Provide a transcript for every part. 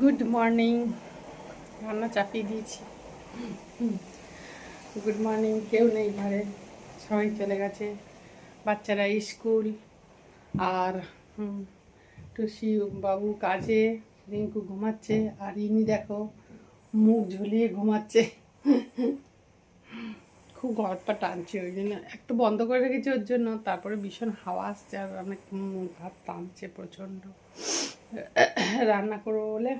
Good morning রান্না চাপিয়ে দিয়েছি। গুড মর্নিং কেউ নেই ঘরে। সবাই চলে গেছে। বাচ্চারা স্কুল আর টুসি বাবু কাজে, রিঙ্কু ঘুমাচ্ছে আর ইনি দেখো মুখ ঝুলিয়ে ঘুমাচ্ছে। খুব ঘরটা টানছে ওই জন্য। একটু বন্ধ করে রেখেছি ওর জন্য, তারপরে ভীষণ হাওয়া আসছে আর অনেক হাত টানছে প্রচণ্ড। রান্না করব বলে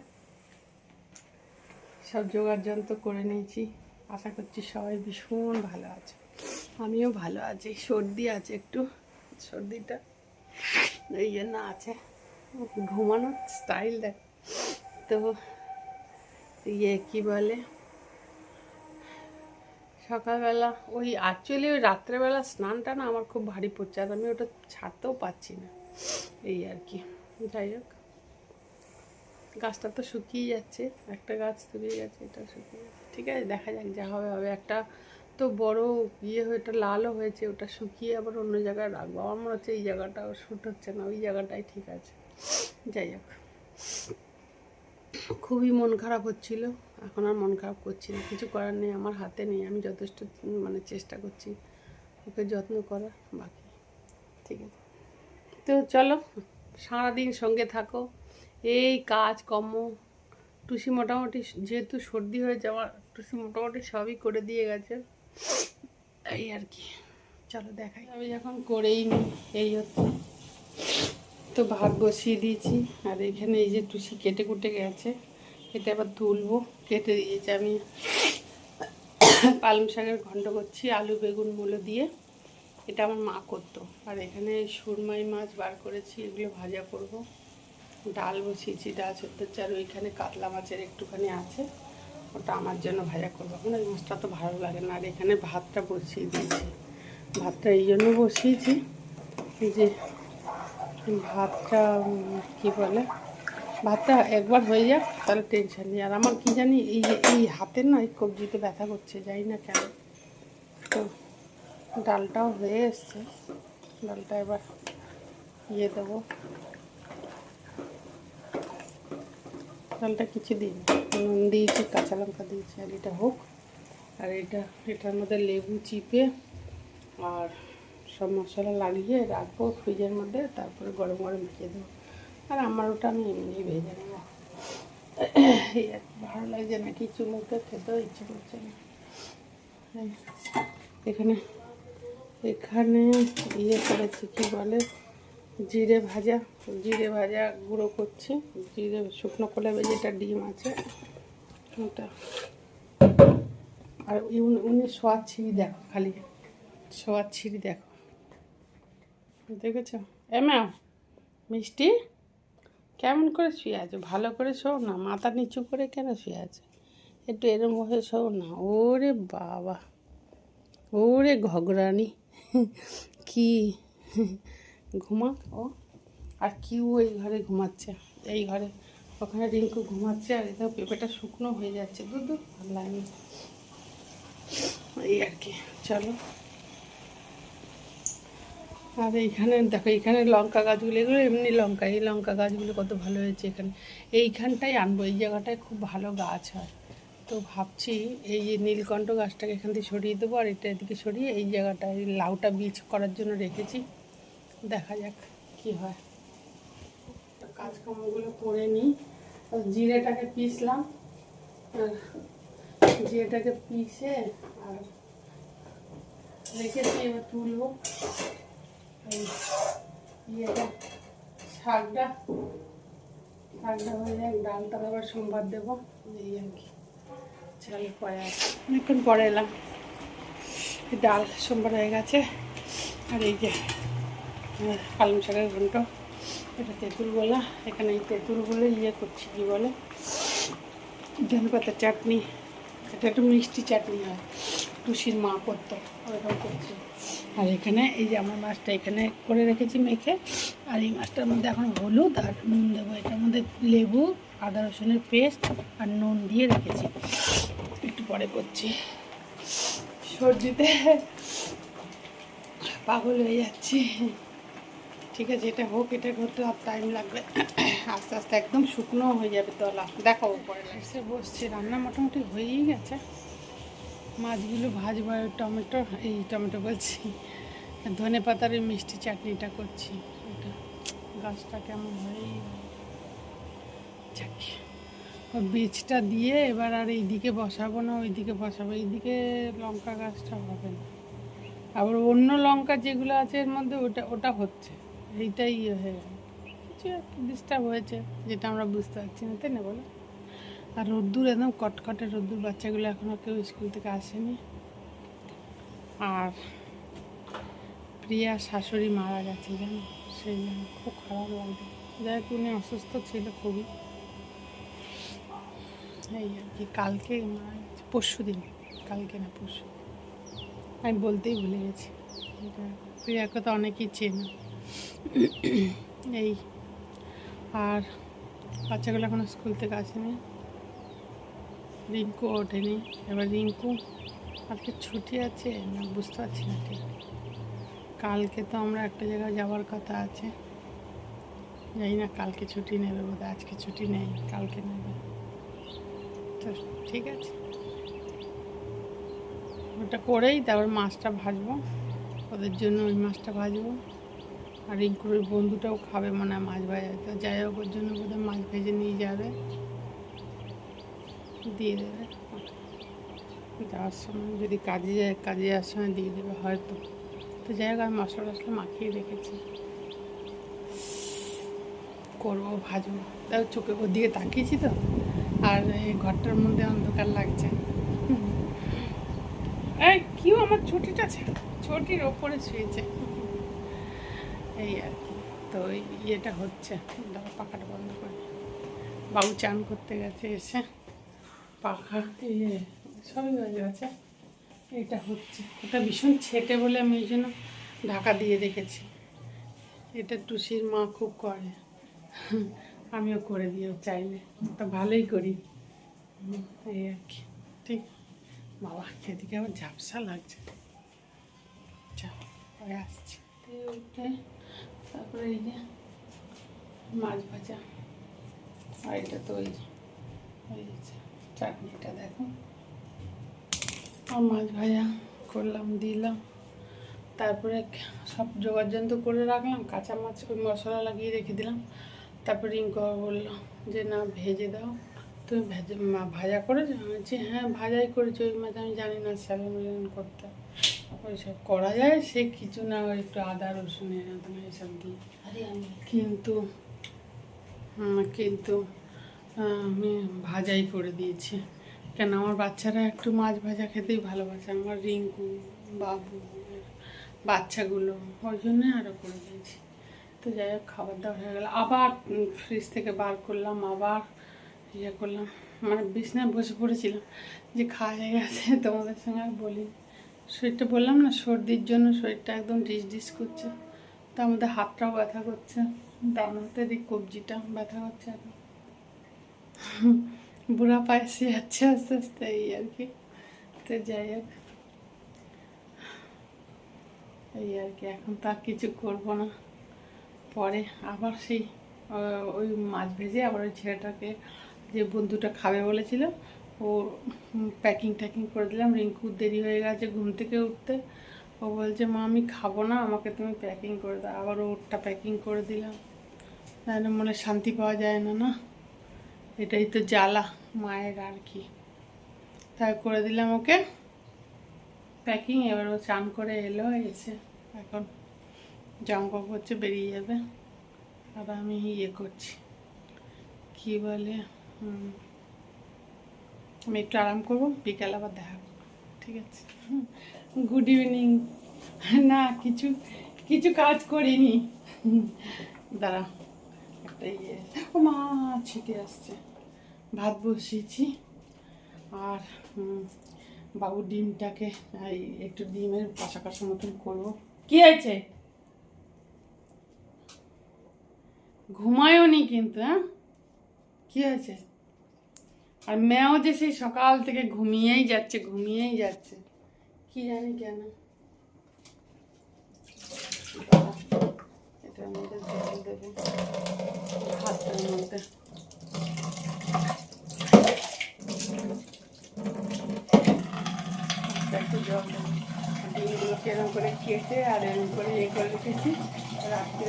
সব জোগাড় যন্ত্র করে নিয়েছি। আশা করছি সবাই ভীষণ ভালো আছে। আমিও ভালো আছি। সর্দি আছে একটু। সর্দিটা এই জন্য আছে। ঘুমানোর স্টাইল দেখ। তো ইয়ে কী বলে? সকালবেলা ওই অ্যাকচুয়ালি ওই রাত্রেবেলা স্নানটা না আমার খুব ভারী পড়ছে। আর আমি ওটা ছাড়তেও পারছি না। এই আর কি। যাই হোক। গাছটা তো শুকিয়ে যাচ্ছে, একটা গাছ শুকিয়ে গেছে, এটা শুকিয়ে যাচ্ছে ঠিক আছে, দেখা যাক যা হবে হবে একটা তো বড় ইয়ে হয়ে এটা লালও হয়েছে, ওটা শুকিয়ে আবার অন্য জায়গায় রাখব। আমার মনে হচ্ছে এই জায়গাটা শ্যুট হচ্ছে না, ওই জায়গাটাই ঠিক আছে। যাই হোক। খুবই মন খারাপ হচ্ছিল, এখন আর মন খারাপ করছি না, কিছু করার নেই, আমার হাতে নেই, আমি যথেষ্ট মানে চেষ্টা করছি ওকে যত্ন করার, বাকি, ঠিক আছে। তো চলো, সারাদিন সঙ্গে থাকো। এই কাজ কর্ম টুসি মোটামুটি যেহেতু সর্দি হয়ে যাওয়া, টুসি মোটামুটি সবই করে দিয়ে গেছে। এই আর কি। চলো দেখাই। আমি যখন করেই নি, এই হচ্ছে। তো ভাত বসিয়ে দিয়েছি, আর এখানে এই যে টুসি কেটে কুটে গেছে এটা আবার তুলবো, কেটে দিয়েছি আমি। পালং শাকের ঘন্ট করছি, আলু, বেগুন, মুলো দিয়ে। এটা আমার মা করতো। আর এখানে সুরমাই মাছ বার করেছি, এগুলো ভাজা করব। ডাল বসিয়েছি, ডাল সত্যি আর ওইখানে কাতলা মাছের একটুখানি আছে। ওটা আমার জন্য ভাজা করব। এখন ওই মাছটা তো ভালো লাগে না, আর এখানে ভাতটা বসিয়ে দিয়েছি। ভাতটা এই জন্য বসিয়েছি যে ভাতটা কি বলে? ভাতটা একবার হয়ে যাক, তাহলে টেনশন নেই। আর আমার কী জানি, এই এই হাতের না, এই কবজিতে ব্যথা করছে, জানি না কেন। তো ডালটাও হয়ে এসছে। ডালটা এবার ইয়ে দেবো। ডালটা কিছু দিন নুন দিয়েছি, কাঁচা লঙ্কা দিয়েছি, আর এটা হোক। আর এটা, এটার মধ্যে লেবু চিপে আর সব মশলা লাগিয়ে রাখব ফ্রিজের মধ্যে, তারপরে গরম গরম ভেজে দেবো। আর আমার ওটা আমি এমনি ভেজে নেব। এই ভালো লাগছে না কিছু মুখে খেতেও ইচ্ছে করছে না। এখানে এখানে ইয়ে করেছি, কি বলে? জিরে ভাজা জিরে ভাজা গুঁড়ো করছি। জিরে শুকনো কলে যেটা ডিম আছে, ওটা। আর উনি সোয়াদ ছিঁড়ি দেখো খালি। সোয়াদ ছিঁড়ি দেখো। দেখেছ? এ ম্যাম মিষ্টি? কেমন করে শুয়ে আছে? ভালো করে শোও না, মাথা নিচু করে কেন শুয়ে আছে? একটু এরম হয়ে শো না। ওরে বাবা, ওরে ঘগরানি। কি? ঘুমা ও আর কিউ এই ঘরে ঘুমাচ্ছে। এই ঘরে। ওখানে রিঙ্কু ঘুমাচ্ছে আর এটা পেঁপেটা শুকনো হয়ে যাচ্ছে। দুধ ভালো লাগে। এই আর কি। চলো। আর এইখানে দেখো, এইখানে লঙ্কা গাছগুলো, এগুলো এমনি লঙ্কা। এই লঙ্কা গাছগুলো কত ভালো হয়েছে এখানে। এইখানটাই আনব। এই জায়গাটায় খুব ভালো গাছ হয়। তো ভাবছি এই যে নীলকণ্ঠ গাছটাকে এখান থেকে সরিয়ে দেবো আর এটা এদিকে সরিয়ে এই জায়গাটায় লাউটা বীজ করার জন্য রেখেছি। দেখা যাক কি হয়। কাজকর্মগুলো করে নিই। জিরেটাকে পিসলাম, আর জিরেটাকে পিসে আর রেখেছি এবার তুলবো। ইয়েটা, শাকটা শাকটা হয়ে যাক, ডালটা আবার সোমবার দেবো। এই আর কি, চলো আসি অনেকক্ষণ পরে এলাম। ডাল সোমবার হয়ে গেছে, আর এই যে পালং শাকের ঘন্ট। এটা তেঁতুল গোলা এখানে এই তেঁতুলগুলো ইয়ে করছি, কী বলে? ধনে পাতা চাটনি, এটা একটু মিষ্টি চাটনি হয় টুসির মা করতো ওরকম করছি। আর এখানে এই যে আমার মাছটা এখানে করে রেখেছি মেখে, আর এই মাছটার মধ্যে এখন হলুদ আর নুন দেবো। এটার মধ্যে লেবু, আদা রসুনের পেস্ট আর নুন দিয়ে রেখেছি। একটু পরে করছি। সর্দিতে পাগল হয়ে যাচ্ছি। ঠিক আছে, এটা হোক, এটা করতে আর টাইম লাগবে। আস্তে আস্তে একদম শুকনো হয়ে যাবে তলা। দেখাবো পরে এসে বসছি, রান্না মোটামুটি হয়েই গেছে। মাছগুলো ভাজবো টমেটো, এই টমেটো বলছি, ধনে পাতার ওই মিষ্টি চাটনিটা করছি। এটা, গাছটা কেমন হয়েই। যাক ওই বীজটা দিয়ে এবার আর এইদিকে বসাবো না, ওইদিকে বসাবো। এইদিকে লঙ্কা গাছটা হবে না। আবার অন্য লঙ্কা যেগুলো আছে এর মধ্যে ওটা ওটা হচ্ছে। এইটাই ইয়ে হয়ে গেল। কিছু ডিস্টার্ব হয়েছে, যেটা আমরা বুঝতে পারছি না, তাই না বলো? আর রোদ্দুর একদম কটকটে রোদ্দুর, বাচ্চাগুলো এখনও কেউ স্কুল থেকে আসেনি। আর প্রিয়া শাশুড়ি মারা গেছে, জানো? সেই জন্য খুব খারাপ লাগবে যাই হোক, উনি অসুস্থ ছিল খুবই। এই আর কি, কালকে মারা গেছে, পরশু দিন, কালকে না পরশু। আমি বলতেই ভুলে গেছি। প্রিয়াকে তো অনেকেই চেনে। এই, আর বাচ্চাগুলো এখনও স্কুল থেকে আসেনি। রিঙ্কু ওঠেনি। এবার রিঙ্কু, আজকে ছুটি আছে? না, বুঝতে পারছি না ঠিক। কালকে তো আমরা একটা জায়গায় যাওয়ার কথা আছে। জানি না কালকে ছুটি নেবে বোধহয় আজকে ছুটি নেই, কালকে নেবে। তো ঠিক আছে। ওটা করেই তারপর মাছটা ভাজবো। ওদের জন্য ওই মাছটা ভাজবো। আর রিঙ্কুর বন্ধুটাও খাবে মনে হয় মাছ ভাজা। তো যাই হোক, ওর জন্য বোধহয় মাছ ভেজে নিয়ে যাবে। দিয়ে দেবে। যাওয়ার সময় যদি কাজে যায়, কাজে যাওয়ার সময় দিয়ে দেবে হয়তো। তো যাই হোক, আমি মশলা টশলা মাখিয়ে রেখেছি। করব ভাজবো। তাও চোখে, ওর দিকে তাকিয়েছি তো। আর এই ঘরটার মধ্যে অন্ধকার লাগছে। এই কিউ আমার ছুটিটা আছে। ছুটির ওপরে শুয়েছে। এই আর কি। তো ইয়েটা হচ্ছে দাঁড়া পাখাটা বন্ধ করে। বাবু চান করতে গেছে এসে। পাখা ইয়ে সবই হয়ে গেছে। এটা হচ্ছে। ওটা ভীষণ ছেটে বলে আমি এই জন্য ঢাকা দিয়ে রেখেছি। এটা টুসির মা খুব করে। আমিও করে দিও চাইলে। তা ভালোই করি। এই আর কি। ঠিক। বাবা, এদিকে আবার ঝাপসা লাগছে। চা আসছি। উঠে তারপরে এই যে মাছ ভাজা। আর তো ওই ওই যে চাটনিটা, দেখো। আর মাছ ভাজা করলাম, দিলাম। তারপরে সব জোগাড় তো করে রাখলাম, কাঁচা মাছ ওই মশলা লাগিয়ে রেখে দিলাম। তারপরে রিঙ্কু বলল যে, না, ভেজে দাও। তুমি ভেজে ভাজা করেছ? আমি হ্যাঁ ভাজাই করেছি। ওই মাছ আমি জানি না স্যালন করতে। ওইসব করা যায় সে কিছু না ওই একটু আদা রসুন এরকম এইসব দিয়ে। কিন্তু কিন্তু আমি ভাজাই করে দিয়েছি। কেন আমার বাচ্চারা একটু মাছ ভাজা খেতেই ভালোবাসে। আমার রিঙ্কু বাবু বাচ্চাগুলো ওই জন্যই আরও করে দিয়েছি। তো যাই হোক খাবার দাবার হয়ে গেলো। আবার ফ্রিজ থেকে বার করলাম আবার ইয়ে করলাম। মানে বিছনায় বসে পড়েছিলাম যে খাওয়া হয়ে গেছে তোমাদের সঙ্গে আর বলি শরীরটা বললাম না, সর্দির জন্য শরীরটা একদম ডিস ডিস করছে। তার মধ্যে হাতটাও ব্যথা করছে। ডান হাতের এই কবজিটা ব্যথা করছে এখন। বুড়া পায়ে সে যাচ্ছে আস্তে আস্তে এই আর কি। তো যাই হোক। এই আর কি, এখন তো আর কিছু করব না। পরে আবার সেই ওই মাছ ভেজে আবার ওই ছেলেটাকে যে বন্ধুটা খাবে বলেছিল ও প্যাকিং ট্যাকিং করে দিলাম। রিঙ্কুর দেরি হয়ে গেছে ঘুম থেকে উঠতে। ও বলছে, মা, আমি খাব না, আমাকে তুমি প্যাকিং করে দাও। আবার ওরটা প্যাকিং করে দিলাম। তাহলে মনে শান্তি পাওয়া যায় না না? এটাই তো জ্বালা, মায়ের আর কি। তাই করে দিলাম ওকে। প্যাকিং এবার ও চান করে এলো, এসে এখন কাপড় হচ্ছে, বেরিয়ে যাবে। আর আমি ইয়ে করছি। কি বলে আমি একটু আরাম করব, বিকাল আবার দেখা ঠিক আছে? গুড ইভিনিং না, কিছু কিছু কাজ করিনি। দাঁড়া, একটা ইয়ে। ও মা, ছিটে আসছে। ভাত বসিয়েছি। আর বাবু ডিমটাকে একটু ডিমের কষা মতন করব। কি হয়েছে? ঘুমায়ও নি কিন্তু হ্যাঁ? কি হয়েছে? আর মেয়েও যে সেই সকাল থেকে ঘুমিয়েই যাচ্ছে ঘুমিয়েই যাচ্ছে। কি জানি কেন। দেবো। ভাতটার মধ্যে। এরকম করে কেটে আর করে ইয়ে করে রেখেছি। রাত্রে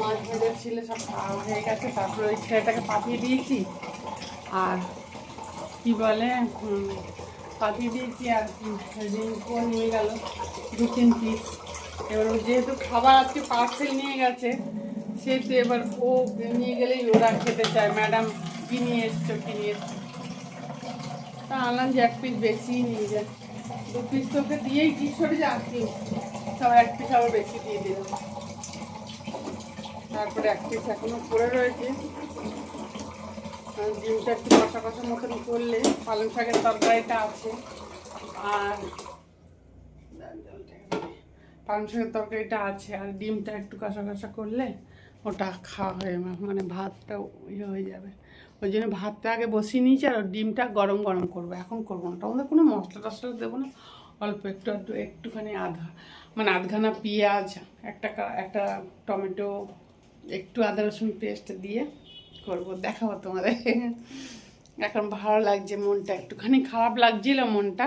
মাছ ছিল সব খাওয়া হয়ে গেছে, তারপরে ওই ছেলেটাকে পাঠিয়ে দিয়েছি। আর কি বলে পাঠিয়ে দিয়েছি আর রিঙ্কো নিয়ে গেল, দু তিন পিস এবার ও যেহেতু খাবার আজকে পার্সেল নিয়ে গেছে, সেহেতু এবার ও নিয়ে গেলেই ওরা খেতে চায়। ম্যাডাম কি নিয়ে এসছো, কি নিয়ে এসছো? তা আনলাম যে এক পিস বেশি নিয়ে যায়। দু পিস তোকে দিয়েই কি সরে যাচ্ছি সব এক পিস আবার বেশি দিয়ে দিলাম। তারপরে এক পিস এখনও পড়ে রয়েছে। ডিমটা একটু কষা কষা মতন করলে পালং শাকের তরকারিটা আছে। আর পালং শাকের তরকারিটা আছে, আর ডিমটা একটু কষা কষা করলে ওটা খাওয়া হয়ে মানে ভাতটা ইয়ে হয়ে যাবে। ওই জন্য ভাতটা আগে বসিয়ে নিয়েছি আর ডিমটা গরম গরম করব। এখন করব না। তখন কোনো মশলা টশলা দেবো না, অল্প একটু একটু একটুখানি আধা মানে আধখানা পেঁয়াজ, একটা একটা টমেটো, একটু আদা রসুন পেস্ট দিয়ে করব, দেখাবো তোমাদের। এখন ভালো লাগছে মনটা, একটুখানি খারাপ লাগছিল মনটা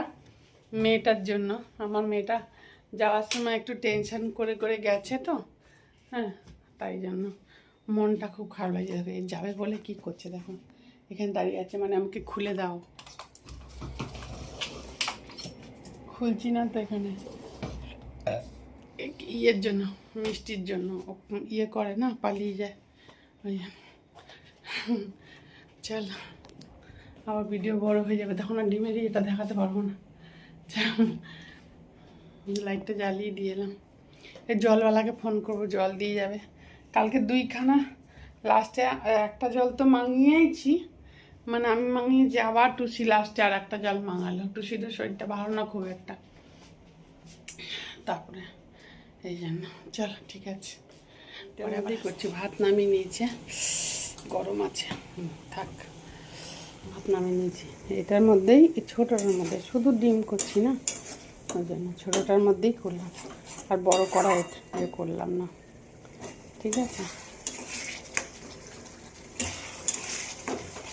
মেয়েটার জন্য। আমার মেয়েটা যাওয়ার সময় একটু টেনশন করে করে গেছে তো। হ্যাঁ তাই জন্য মনটা খুব খারাপ লাগছে। যাবে বলে কি করছে, দেখো। এখানে দাঁড়িয়ে আছে মানে আমাকে খুলে দাও। খুলছি না তো এখানে। ইয়ের জন্য, মিষ্টির জন্য ইয়ে করে না, পালিয়ে যায়। ওই। চল আবার ভিডিও বড় হয়ে যাবে। তখন আর ডিমেরই এটা দেখাতে পারব না। লাইটটা জ্বালিয়ে দিয়ে এলাম। এই জলওয়ালাকে ফোন করব জল দিয়ে যাবে। কালকে দুইখানা লাস্টে একটা জল তো মাঙিয়েছি। মানে আমি মাঙিয়েছি আবার টুসি লাস্টে আর একটা জল মাঙালো। টুসিদের শরীরটা ভালো না খুব একটা। তারপরে এই জন্য। চলো ঠিক আছে। করছি ভাত নামিয়ে নিয়েছে। গরম আছে। থাক। ভাত নামিয়ে নিয়েছি। এটার মধ্যেই ছোটোটার মধ্যে শুধু ডিম করছি না? ওই জন্য ছোটোটার মধ্যেই করলাম। আর বড় কড়াই করলাম না। ঠিক আছে?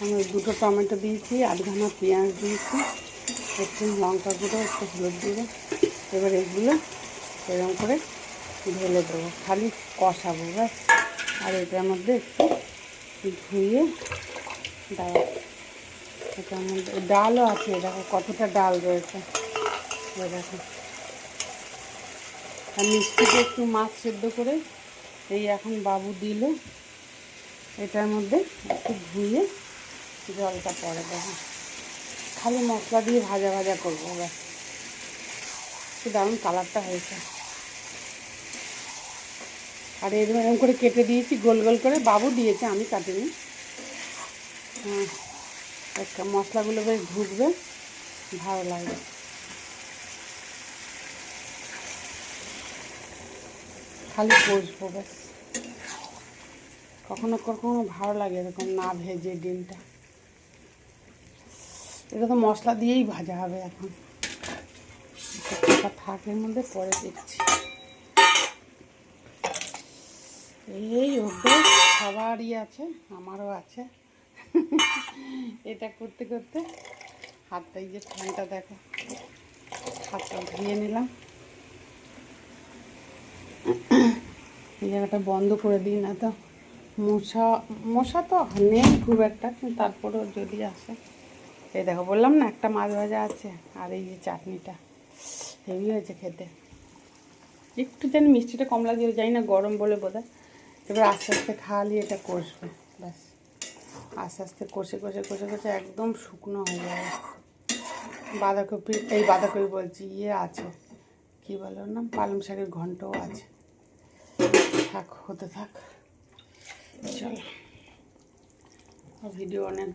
আমি দুটো টমেটো দিয়েছি আধখানা পেঁয়াজ দিয়েছি একটু লঙ্কা গুঁড়ো একটু হলুদ গুঁড়ো। এবার এগুলো এরকম করে ঢেলে দেবো। খালি কষাবো ব্যাস। আর এটার মধ্যে একটু ধুয়ে দাও। ডালও আছে দেখো কতটা ডাল রয়েছে। দেখো। আর মিষ্টিতে একটু মাছ সেদ্ধ করে এই এখন বাবু দিল। এটার মধ্যে একটু ধুয়ে জলটা পরে দেখো। খালি মশলা দিয়ে ভাজা ভাজা করব ব্যাস। কি দারুণ কালারটা হয়েছে। আর এরকম করে কেটে দিয়েছি, গোল গোল করে বাবু দিয়েছে, আমি কাটিনি। হ্যাঁ একটা মশলাগুলো বেশ ঢুকবে ভালো লাগবে। খালি কষবো ব্যাস। কখনো কখনো ভালো লাগে এরকম না ভেজে ডিমটা। এটা তো মশলা দিয়েই ভাজা হবে এখন। থাকের মধ্যে পরে দেখছি। এই অভ্যেস সবারই আছে, আমারও আছে। এটা করতে করতে হাতটা যে ফ্যানটা দেখো, হাতটা ধুয়ে নিলাম। এই জায়গাটা বন্ধ করে দিই না তো মশা মশা তো নেই খুব একটা, কিন্তু তারপরেও যদি আসে। এই দেখো, বললাম না, একটা মাছ ভাজা আছে, আর এই যে চাটনিটা। হেভি হয়েছে খেতে। একটু যেন মিষ্টিটা কমলা লাগছে, জানি না গরম বলে বোধ এবার আস্তে আস্তে খালি এটা কষবে, ব্যাস। আস্তে আস্তে কষে কষে কষে কষে একদম শুকনো হয়ে যাবে। বাঁধাকপি, এই বাঁধাকপি বলছি ইয়ে আছে। কী বলো না পালং শাকের ঘন্টও আছে। থাক, হতে থাক। চলো। ভিডিও অনেক